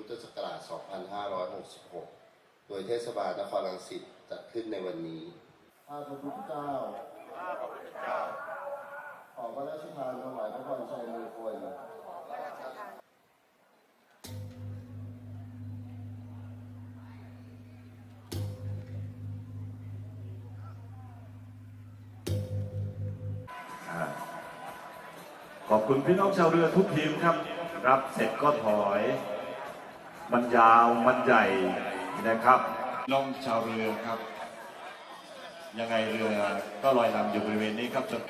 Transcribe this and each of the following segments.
พุทธศักราช 2566 โดยเทศบาลนครรังสิตจัดขึ้นในวันนี้ข้าพระพุทธเจ้าข้าพระพุทธเจ้า ขอพระราชทานถวายพระพรชัยมงคลอ่าขอบคุณพี่น้องชาวเรือทุกทีมครับ รับเสร็จก็ถอย มันยาวมันใหญ่นะครับพี่น้องชาวเรือครับ ยังไงเรือก็ลอยลำอยู่บริเวณนี้ครับจน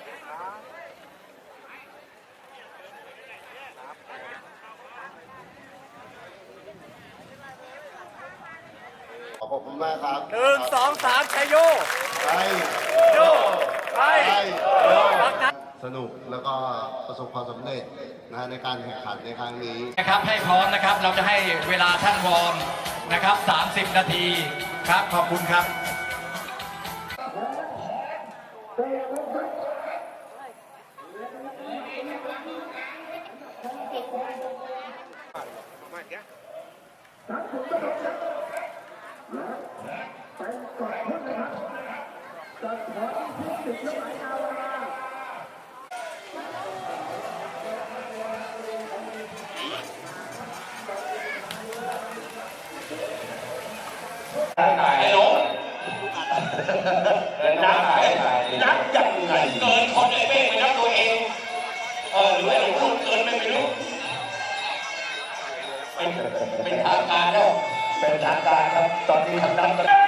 ขอขอบคุณมากครับหนึ่งสองสามชัยโย ไป โย ไป ไปฟังนะ สนุกแล้วก็ประสบความสำเร็จนะฮะในการแข่งขันในครั้งนี้ นะครับให้พร้อมนะครับเราจะให้เวลาท่านวอร์มนะครับ 30 นาทีครับขอบคุณครับนับ ยังไงเกินคนไอ้เป้งไปนับตัวเองเออหรือไอ้หลวงพ่อเกินไม่ไม่รู้เป็นเป็นทางการแล้วเป็นทางการครับตอนนี้ทางนั้น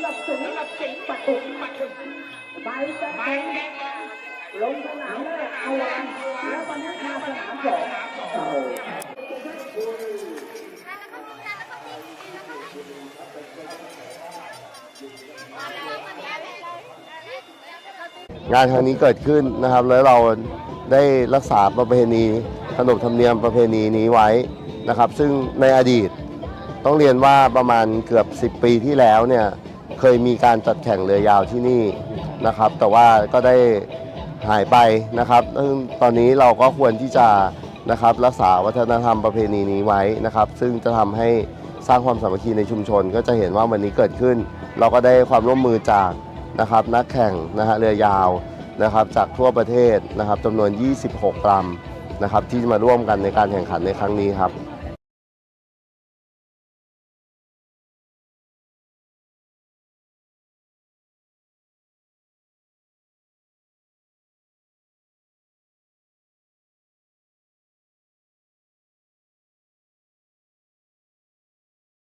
ำหรับสิงห์สำหรับสิงห์ปฐุมปฐุมใบแดงลงสนามแรกเอาวันแล้ววันนี้มาสนามสองงานครั้งนี้เกิดขึ้นนะครับ แล้วเราได้รักษาประเพณีขนบธรรมเนียมประเพณีนี้ไว้นะครับ ซึ่งในอดีตต้องเรียนว่าประมาณเกือบ 10 ปีที่แล้วเนี่ย เคยมีการจัดแข่งเรือยาวที่นี่นะครับ แต่ว่าก็ได้หายไปนะครับซึ่งตอนนี้เราก็ควรที่จะนะครับรักษาวัฒนธรรมประเพณีนี้ไว้นะครับ ซึ่งจะทำให้สร้างความสามัคคีในชุมชน ก็จะเห็นว่าวันนี้เกิดขึ้น เราก็ได้ความร่วมมือจากนะครับนักแข่งนะฮะเรือยาวนะครับจากทั่วประเทศนะครับจำนวน 26ลำนะครับที่มาร่วมกันในการแข่งขันในครั้งนี้ครับ